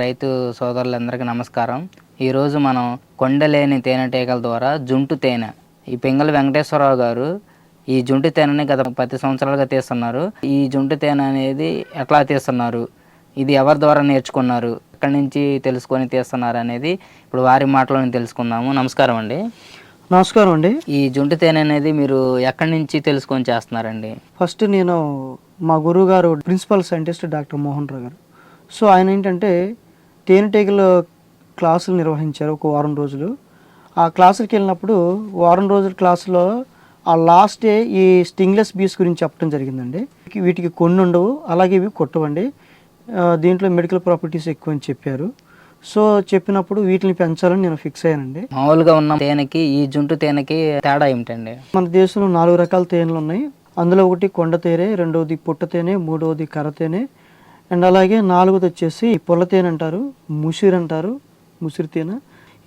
రైతు సోదరులందరికీ నమస్కారం. ఈరోజు మనం కొండలేని తేనెటీగల ద్వారా జుంటు తేనె ఈ పింగళి వెంకటేశ్వరరావు గారు ఈ జుంటు తేనెని గత పది సంవత్సరాలుగా తీస్తున్నారు. ఈ జుంటు తేనె అనేది ఎట్లా తీస్తున్నారు? ఇది ఎవరి ద్వారా నేర్చుకున్నారు? ఎక్కడి నుంచి తెలుసుకొని తీస్తున్నారు అనేది ఇప్పుడు వారి మాటలోనే తెలుసుకుందాము. నమస్కారం అండి. నమస్కారం అండి. ఈ జుంటు తేనె అనేది మీరు ఎక్కడి నుంచి తెలుసుకొని చేస్తున్నారండి? ఫస్ట్ నేను మా గురువు గారు principal scientist doctor Mohan Rao garu. So ఆయన ఏంటంటే తేనెటీగల క్లాసులు నిర్వహించారు ఒక వారం రోజులు. ఆ క్లాసులకి వెళ్ళినప్పుడు వారం రోజుల క్లాసులో ఆ లాస్ట్ డే ఈ స్టింగ్లెస్ బీస్ గురించి చెప్పడం జరిగిందండి. వీటికి కొన్ని ఉండవు అలాగే ఇవి కొట్టవండి. దీంట్లో మెడికల్ ప్రాపర్టీస్ ఎక్కువ అని చెప్పారు. సో చెప్పినప్పుడు వీటిని పెంచాలని నేను ఫిక్స్ అయ్యానండి. మామూలుగా ఉన్న తేనెకి ఈ జుంటు తేనెకి తేడా ఏమిటండి? మన దేశంలో నాలుగు రకాల తేనెలు ఉన్నాయి. అందులో ఒకటి కొండ తేనె రెండవది పుట్ట తేనె మూడవది కర్ర తేనె అండ్ అలాగే నాలుగోది వచ్చేసి పుల్ల తేనె అంటారు ముసిరి అంటారు ముసిరి తేనె.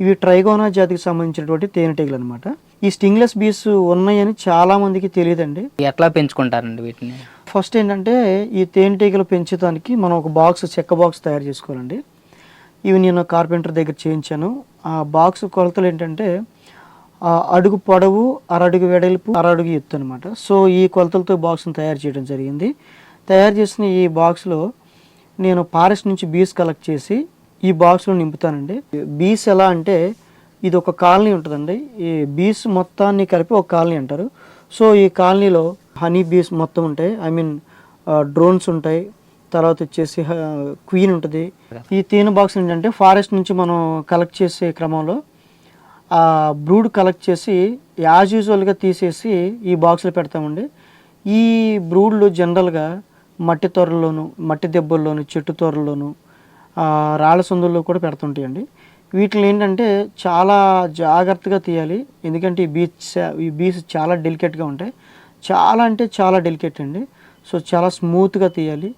ఇవి ట్రైగోనా జాతికి సంబంధించినటువంటి తేనెటీగలు అనమాట ఈ స్టింగ్లెస్ బీస్ ఉన్నాయని చాలా మందికి తెలియదండి. ఎట్లా పెంచుకుంటారండి వీటిని? ఫస్ట్ ఏంటంటే ఈ తేనెటీగలు పెంచడానికి మనం ఒక బాక్స్ చెక్క బాక్స్ తయారు చేసుకోవాలండి. ఇవి నేను కార్పెంటర్ దగ్గర చేయించాను. ఆ బాక్స్ కొలతలు ఏంటంటే అడుగు పొడవు అరడుగు వెడల్పు అరడుగు ఎత్తు అనమాట సో ఈ కొలతలతో బాక్స్ని తయారు చేయడం జరిగింది. తయారు చేసిన ఈ బాక్స్లో నేను ఫారెస్ట్ నుంచి బీస్ కలెక్ట్ చేసి ఈ బాక్స్లో నింపుతానండి. బీస్ ఎలా అంటే ఇది ఒక కాలనీ ఉంటుందండి. ఈ బీస్ మొత్తాన్ని కలిపి ఒక కాలనీ అంటారు. సో ఈ కాలనీలో హనీ బీస్ మొత్తం ఉంటాయి. ఐ మీన్ డ్రోన్స్ ఉంటాయి. తర్వాత వచ్చేసి క్వీన్ ఉంటుంది. ఈ తేనె బాక్స్ ఏంటంటే ఫారెస్ట్ నుంచి మనం కలెక్ట్ చేసే క్రమంలో ఆ బ్రూడ్ కలెక్ట్ చేసి యాజ్ యూజువల్గా తీసేసి ఈ బాక్స్లో పెడతామండి. ఈ బ్రూడ్లు జనరల్గా మట్టి తొరల్లోను మట్టి దెబ్బల్లోను చెట్టు తొరల్లోను రాళ్ళ సందుల్లో కూడా పెడుతుంటాయండి. వీటిని ఏంటంటే చాలా జాగ్రత్తగా తీయాలి. ఎందుకంటే ఈ బీచ్ ఈ బీచ్ చాలా డెలికేట్గా ఉంటాయి. చాలా అంటే చాలా డెలికేట్ అండి. సో చాలా స్మూత్గా తీయాలి.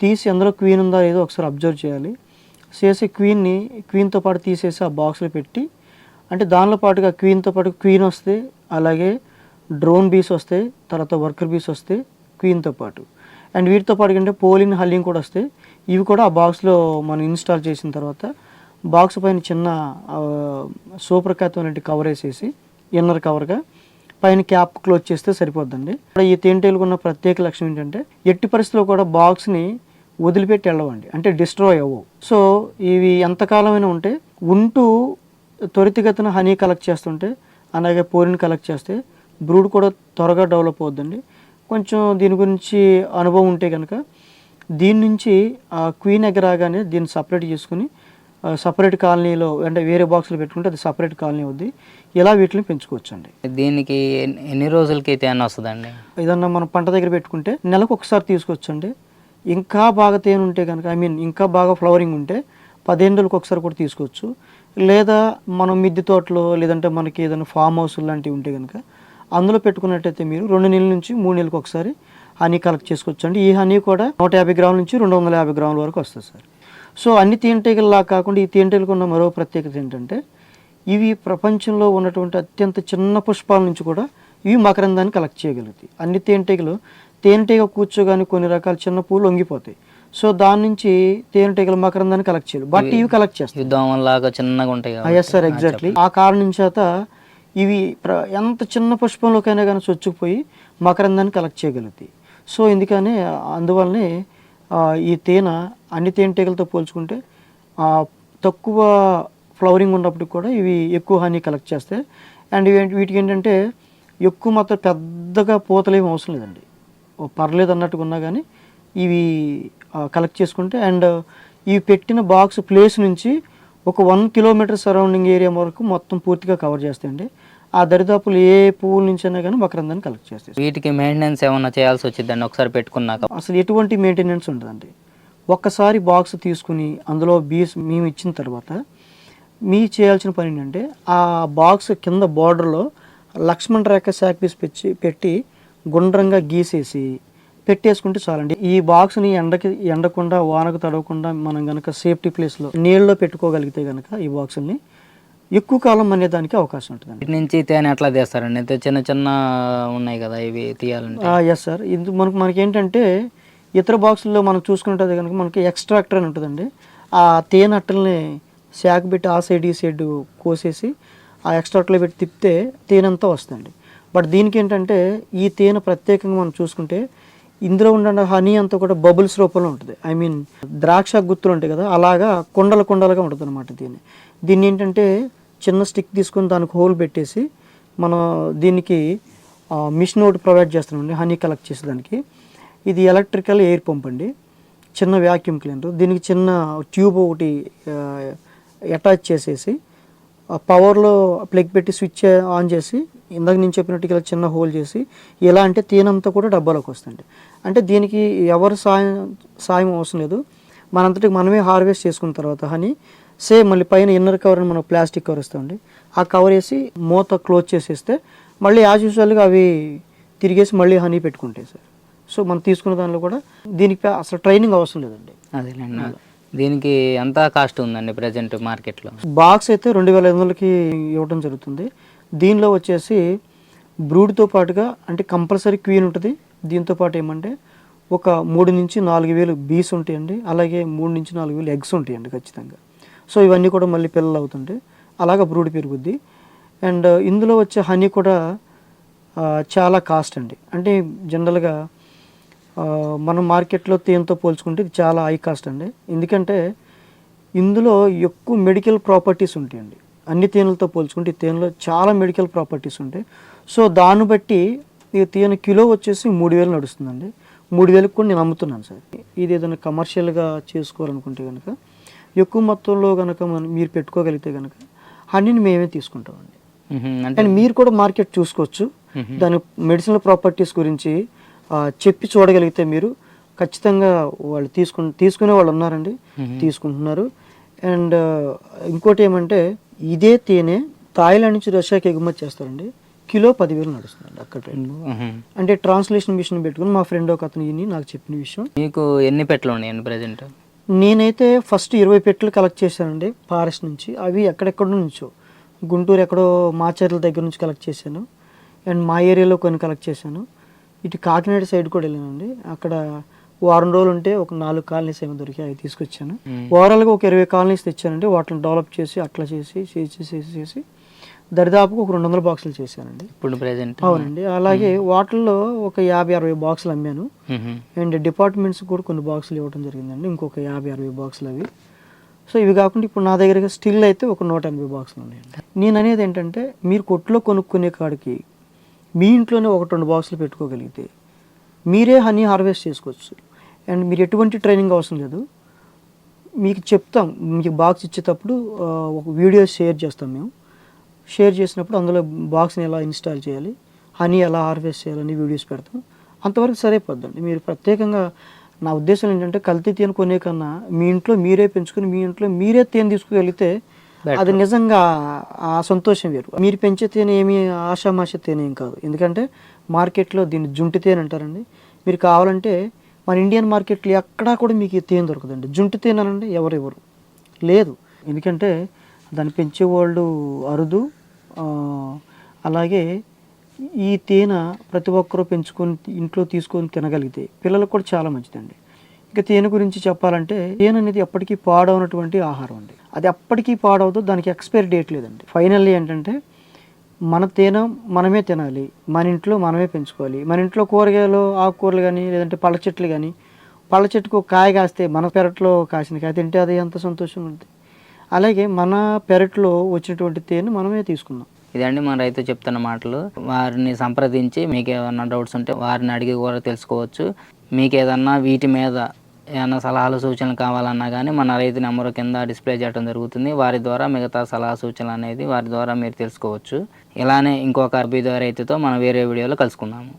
తీసి అందులో క్వీన్ ఉందా లేదో ఒకసారి అబ్జర్వ్ చేయాలి. చేసి క్వీన్ని క్వీన్తో పాటు తీసేసి ఆ బాక్స్లో పెట్టి అంటే దానిలో పాటుగా క్వీన్తో పాటు క్వీన్ వస్తే అలాగే డ్రోన్ బీస్ వస్తాయి తర్వాత వర్కర్ బీస్ వస్తాయి క్వీన్తో పాటు. అండ్ వీటితో పాటు ఏంటంటే పోలిన్ హల్లింగ్ కూడా వస్తాయి. ఇవి కూడా ఆ బాక్స్లో మనం ఇన్స్టాల్ చేసిన తర్వాత బాక్స్ పైన చిన్న సూపర్ లాంటి కవర్ వేసేసి ఇన్నర్ కవర్గా పైన క్యాప్ క్లోజ్ చేస్తే సరిపోద్దండి. ఇక్కడ ఈ తేనెటీలకు ఉన్న ప్రత్యేక లక్ష్యం ఏంటంటే ఎట్టి పరిస్థితుల్లో కూడా బాక్స్ని వదిలిపెట్టి వెళ్ళవండి. అంటే డిస్ట్రాయ్ అవ్వవు. సో ఇవి ఎంతకాలమైనా ఉంటే ఉంటూ త్వరితగతిన హనీ కలెక్ట్ చేస్తుంటే అలాగే పోరిని కలెక్ట్ చేస్తే బ్రూడ్ కూడా త్వరగా డెవలప్ అవుద్దండి. కొంచెం దీని గురించి అనుభవం ఉంటే కనుక దీని నుంచి ఆ క్వీన్ ఎగ్ రాగానే దీన్ని సపరేట్ చేసుకుని సపరేట్ కాలనీలో అంటే వేరే బాక్స్లో పెట్టుకుంటే అది సపరేట్ కాలనీ అవుద్ది. ఇలా వీటిని పెంచుకోవచ్చు అండి దీనికి ఎన్ని- రోజులకి తేనె వస్తుందండి? ఏదన్నా మనం పంట దగ్గర పెట్టుకుంటే నెలకు ఒకసారి తీసుకొచ్చండి. ఇంకా బాగా తేనె ఉంటే కనుక ఐ మీన్ ఇంకా బాగా ఫ్లవరింగ్ ఉంటే పదిహేను ఒకసారి కూడా తీసుకోవచ్చు. లేదా మనం మిద్దె తోటలో లేదంటే మనకి ఏదైనా ఫామ్ హౌస్ లాంటివి ఉంటే కనుక అందులో పెట్టుకున్నట్టయితే మీరు రెండు నెలల నుంచి మూడు నెలలకు ఒకసారి హనీ కలెక్ట్ చేసుకోవచ్చు అండి ఈ హనీ కూడా నూట యాభై గ్రాముల నుంచి రెండు వందల యాభై గ్రాముల వరకు వస్తుంది సార్. సో అన్ని తేనెటీగల్లా కాకుండా ఈ తేనెటీగలకు ఉన్న మరో ప్రత్యేకత ఏంటంటే ఇవి ప్రపంచంలో ఉన్నటువంటి అత్యంత చిన్న పుష్పాల నుంచి కూడా ఇవి మకరందాన్ని కలెక్ట్ చేయగలుగుతాయి. అన్ని తేనెటీగలు తేనెటీగ కూర్చోగానే కొన్ని రకాల చిన్న పూలు వంగిపోతాయి. సో దాని నుంచి తేనెటీగలు మకరందాన్ని కలెక్ట్ చేయాలి బట్ ఇవి కలెక్ట్ చేస్తాయి. దోమలాగా చిన్నగా ఉంటాయి ఎస్ సార్ ఎగ్జాక్ట్లీ ఆ కారణం చేత ఇవి ప్ర- ఎంత చిన్న పుష్పంలోకైనా కానీ చొచ్చుకుపోయి మకరందాన్ని కలెక్ట్ చేయగలుగుతాయి. సో ఎందుకని అందువల్లనే ఈ తేనె అన్ని తేనెటీగలతో పోల్చుకుంటే తక్కువ ఫ్లవరింగ్ ఉన్నప్పటికి కూడా ఇవి ఎక్కువ హాని కలెక్ట్ చేస్తాయి అండ్ వీటికి ఏంటంటే ఎక్కువ మాత్రం పెద్దగా పూతలేమి అవసరం లేదండి. పర్లేదు అన్నట్టుగా ఉన్నా కానీ ఇవి కలెక్ట్ చేసుకుంటే అండ్ ఇవి పెట్టిన బాక్స్ ప్లేస్ నుంచి ఒక వన్ కిలోమీటర్ సరౌండింగ్ ఏరియా వరకు మొత్తం పూర్తిగా కవర్ చేస్తాయండి. ఆ దరిదాపులు ఏ పువ్వుల నుంచి అయినా కానీ మకరందాన్ని కలెక్ట్ చేస్తాయి వీటికి మెయింటెనెన్స్ ఏమన్నా చేయాల్సి వచ్చిందండి ఒకసారి పెట్టుకున్నాక. అసలు ఎటువంటి మెయింటెనెన్స్ ఉండదండి. ఒక్కసారి బాక్స్ తీసుకుని అందులో బీస్ మేము ఇచ్చిన తర్వాత మీ చేయాల్సిన పని ఏంటంటే ఆ బాక్స్ కింద బార్డర్లో లక్ష్మణ్ రేఖ శాక్ పీస్ పెట్టి పెట్టి గుండ్రంగా గీసేసి పెట్టేసుకుంటే చాలండి. ఈ బాక్స్ని ఎండకి ఎండకుండా వానకు తడవకుండా మనం గనక సేఫ్టీ ప్లేస్లో నీళ్ళలో పెట్టుకోగలిగితే గనక ఈ బాక్సుల్ని ఎక్కువ కాలం అనేదానికి అవకాశం ఉంటుందండి వీటి నుంచి తేనె ఎట్లా తీస్తారండి. అయితే చిన్న చిన్న ఉన్నాయి కదా ఇవి తీయాలంటే. ఎస్ సార్ ఇది మనకు మనకి ఏంటంటే ఇతర బాక్సుల్లో మనం చూసుకుంటే కనుక మనకి ఎక్స్ట్రాక్టర్ అని ఉంటుందండి. ఆ తేనె అట్టల్ని శాఖ పెట్టి ఆ సైడ్ ఈ సైడ్ కోసేసి ఆ ఎక్స్ట్రాట్లో పెట్టి తిప్పితే తేనె అంతా వస్తుంది బట్ దీనికి ఏంటంటే ఈ తేనె ప్రత్యేకంగా మనం చూసుకుంటే ఇందులో ఉన్న హనీ అంతా కూడా బబుల్స్ రూపంలో ఉంటుంది. ఐ మీన్ ద్రాక్ష గుత్తులు ఉంటాయి కదా అలాగా కొండల కొండలుగా ఉంటుంది అనమాట దీన్ని దీన్ని ఏంటంటే చిన్న స్టిక్ తీసుకొని దానికి హోల్ పెట్టేసి మనం దీనికి మిషన్ ఒకటి ప్రొవైడ్ చేస్తున్నామండి హనీ కలెక్ట్ చేసేదానికి ఇది ఎలక్ట్రికల్ ఎయిర్ పంప్ అండి చిన్న వ్యాక్యూమ్ క్లీనర్. దీనికి చిన్న ట్యూబ్ ఒకటి అటాచ్ చేసేసి పవర్లో ప్లగ్ పెట్టి స్విచ్ ఆన్ చేసి ఇందాక నేను చెప్పినట్టు ఇలా చిన్న హోల్ చేసి ఎలా అంటే తేనంతా కూడా డబ్బాలోకి వస్తుంది అంటే దీనికి ఎవరు సాయం సాయం అవసరం లేదు. మనంతటికి మనమే హార్వెస్ట్ చేసుకున్న తర్వాత హనీ సేమ్ మళ్ళీ పైన ఇన్నర్ కవర్ అని మనం ప్లాస్టిక్ కవర్ ఇస్తామండి ఆ కవర్ వేసి మూత క్లోజ్ చేసేస్తే మళ్ళీ యాజ్ యూజువల్గా అవి తిరిగేసి మళ్ళీ హనీ పెట్టుకుంటాయి సార్. సో మనం తీసుకున్న దానిలో కూడా దీనికి అసలు ట్రైనింగ్ అవసరం లేదండి. అదేలేండి. దీనికి ఎంత కాస్ట్ ఉందండి ప్రజెంట్ మార్కెట్లో బాక్స్ అయితే రెండు వేల ఐదు వందలకి ఇవ్వడం జరుగుతుంది. దీనిలో వచ్చేసి బ్రూడ్తో పాటుగా అంటే కంపల్సరీ క్వీన్ ఉంటుంది. దీంతో పాటు ఏమంటే ఒక మూడు నుంచి నాలుగు వేలు బీస్ ఉంటాయండి. అలాగే మూడు నుంచి నాలుగు వేలు ఎగ్స్ ఉంటాయండి ఖచ్చితంగా. సో ఇవన్నీ కూడా మళ్ళీ పిల్లలు అవుతుంటాయి అలాగా బ్రూడ్ పెరుగుద్ది. అండ్ uh, ఇందులో వచ్చే హనీ కూడా uh, చాలా కాస్ట్ అండి. అంటే జనరల్గా uh, మనం మార్కెట్లో తేనెతో పోల్చుకుంటే ఇది చాలా హై కాస్ట్ అండి. ఎందుకంటే ఇందులో ఎక్కువ మెడికల్ ప్రాపర్టీస్ ఉంటాయండి. అన్ని తేనెలతో పోల్చుకుంటే ఈ తేనెలో చాలా మెడికల్ ప్రాపర్టీస్ ఉంటాయి. సో దాన్ని బట్టి ఈ తేనె కిలో వచ్చేసి మూడు వేలు నడుస్తుందండి. మూడు వేలకు కూడా నేను అమ్ముతున్నాను సార్. ఇది ఏదైనా కమర్షియల్గా చేసుకోవాలనుకుంటే కనుక ఎక్కువ మొత్తంలో కనుక మనం మీరు పెట్టుకోగలిగితే కనుక హనీని మేమే తీసుకుంటామండి. అండ్ మీరు కూడా మార్కెట్ చూసుకోవచ్చు. దాని మెడిసినల్ ప్రాపర్టీస్ గురించి చెప్పి చూడగలిగితే మీరు ఖచ్చితంగా వాళ్ళు తీసుకు తీసుకునే వాళ్ళు ఉన్నారండి. తీసుకుంటున్నారు. అండ్ ఇంకోటి ఏమంటే ఇదే తేనె థాయిలాండ్ నుంచి రష్యాకి ఎగుమతి చేస్తారండి. కిలో పదివేలు నడుస్తుందండి అక్కడ. అంటే ట్రాన్స్లేషన్ మిషన్ పెట్టుకుని మా ఫ్రెండ్ ఒక అతను నాకు చెప్పిన విషయం. మీకు ఎన్ని పెట్టలు ఉన్నాయండి ప్రజెంట్? నేనైతే ఫస్ట్ ఇరవై పెట్టెలు కలెక్ట్ చేశానండి ఫారెస్ట్ నుంచి. అవి ఎక్కడెక్కడ నుంచో. గుంటూరు ఎక్కడో మాచర్ల దగ్గర నుంచి కలెక్ట్ చేశాను. అండ్ మా ఏరియాలో కొన్ని కలెక్ట్ చేశాను. ఇటు కాకినాడ సైడ్ కూడా వెళ్ళానండి. అక్కడ వారం రోజులు ఉంటే ఒక నాలుగు కాలనీస్ ఏమో దొరికాయి అవి తీసుకొచ్చాను. ఓవరాల్గా ఒక ఇరవై కాలనీస్ తెచ్చానండి. వాటిని డెవలప్ చేసి అట్లా చేసి చేసి చేసి చేసి దరిదాపుగా ఒక రెండు వందల బాక్సులు చేశానండి. ఇప్పుడు ప్రజెంట్ అవునండి. అలాగే వాటిల్లో ఒక యాభై అరవై బాక్సులు అమ్మాను. అండ్ డిపార్ట్మెంట్స్ కూడా కొన్ని బాక్సులు ఇవ్వడం జరిగిందండి. ఇంకొక యాభై అరవై బాక్సులు అవి. సో ఇవి కాకుండా ఇప్పుడు నా దగ్గర స్టిల్ అయితే ఒక నూట ఎనభై బాక్సులు ఉన్నాయండి. నేను అనేది ఏంటంటే మీరు కొట్లో కొనుక్కునే కాడికి మీ ఇంట్లోనే ఒకటి రెండు బాక్సులు పెట్టుకోగలిగితే మీరే హనీ హార్వెస్ట్ చేసుకోవచ్చు. అండ్ మీరు ఎటువంటి ట్రైనింగ్ అవసరం లేదు. మీకు చెప్తాం మీకు బాక్స్ ఇచ్చేటప్పుడు ఒక వీడియో షేర్ చేస్తాం మేము. షేర్ చేసినప్పుడు అందులో బాక్స్ని ఎలా ఇన్స్టాల్ చేయాలి హనీ ఎలా హార్వెస్ట్ చేయాలని వీడియోస్ పెడతాం. అంతవరకు సరిపోద్దండి. మీరు ప్రత్యేకంగా నా ఉద్దేశం ఏంటంటే కల్తీ తేనె కొనే కన్నా మీ ఇంట్లో మీరే పెంచుకుని మీ ఇంట్లో మీరే తేనె తీసుకువెళితే అది నిజంగా ఆ సంతోషం వేరు. మీరు పెంచే తేనె ఏమి ఆషామాష తేనె ఏం కాదు. ఎందుకంటే మార్కెట్లో దీన్ని జుంటి తేనె అంటారండి. మీరు కావాలంటే మన ఇండియన్ మార్కెట్లో ఎక్కడా కూడా మీకు తేనె దొరకదండి. జుంటి తేనె అనండి ఎవరెవరు లేదు. ఎందుకంటే దాన్ని పెంచే వాళ్ళు అరుదు అలాగే ఈ తేనె ప్రతి ఒక్కరూ పెంచుకొని ఇంట్లో తీసుకొని తినగలిగితే పిల్లలకు కూడా చాలా మంచిదండి. ఇంకా తేనె గురించి చెప్పాలంటే తేనె అనేది ఎప్పటికీ పాడవనటువంటి ఆహారం అండి. అది ఎప్పటికీ పాడవదు దానికి ఎక్స్పైరీ డేట్ లేదండి. ఫైనల్లీ ఏంటంటే మన తేనె మనమే తినాలి మన ఇంట్లో మనమే పెంచుకోవాలి. మన ఇంట్లో కూరగాయలు ఆకుకూరలు కానీ లేదంటే పళ్ళ చెట్లు కానీ పళ్ళ చెట్టుకు కాయ కాస్తే మన పెరట్లో కాసిన కాయ తింటే అది ఎంత సంతోషంగా ఉంటుంది. అలాగే మన పెరట్లో వచ్చినటువంటి తేనె మనమే తీసుకుందాం. ఇదండి మన రైతు చెప్తున్న మాటలు. వారిని సంప్రదించి మీకు ఏమన్నా డౌట్స్ ఉంటే వారిని అడిగి కూడా తెలుసుకోవచ్చు. మీకు ఏదన్నా వీటి మీద ఏమైనా సలహాలు సూచనలు కావాలన్నా కానీ మన రైతు నెంబర్ కింద డిస్ప్లే చేయడం జరుగుతుంది. వారి ద్వారా మిగతా సలహా సూచనలు అనేది వారి ద్వారా మీరు తెలుసుకోవచ్చు. ఇలానే ఇంకొక అభ్యుదయ రైతుతో మనం వేరే వీడియోలో కలుసుకుందాము.